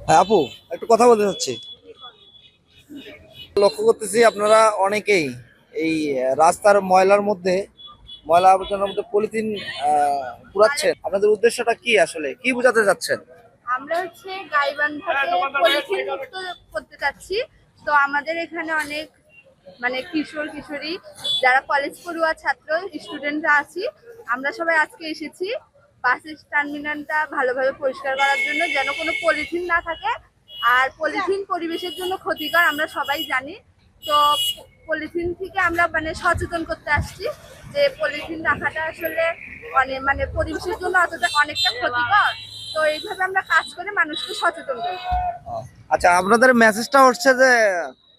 হ্যাঁ আপু একটু কথা বলতে চাচ্ছি। লক্ষ্য করতেছি আপনারা অনেকেই এই রাস্তার ময়লার মধ্যে ময়লা আবর্জনার মধ্যে পলিথিন পুরাচ্ছেন আপনাদের উদ্দেশ্যটা কি আসলে? কি বোঝাতে যাচ্ছেন আমরা হচ্ছে গাইবান্ধাকে পলিথিন মুক্ত করতে চাচ্ছি। তো আমাদের এখানে অনেক মানে কিশোর, কিশোরী, যারা কলেজ পড়ুয়া ছাত্র স্টুডেন্টরা আছি, আমরা সবাই আজকে এসেছি বাসের টার্মিনালটা ভালোভাবে পরিষ্কার করার জন্য, যেন কোনো পলিথিন না থাকে। আর পলিথিন পরিবেশের জন্য ক্ষতিকর, আমরা সবাই জানি। তো পলিথিন থেকে আমরা মানে সচেতন করতে আসছি যে পলিথিন রাখাটা আসলে মানে মানে পরিবেশের জন্য অতটা অনেকটা ক্ষতিকর। তো এইভাবে আমরা কাজ করে মানুষকে সচেতন করি। আচ্ছা আপনাদের মেসেজটা হচ্ছে যে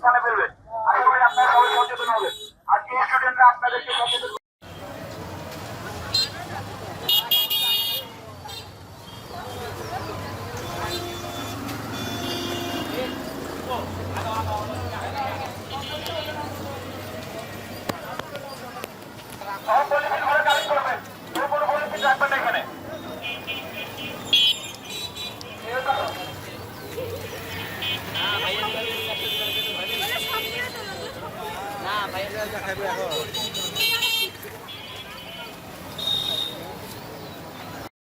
স্থানে ফেলবেন আশা করি আপনারা সবাই সচেতন হবেন আজকে আপনাদেরকে সচেতন Oh, 要开不了。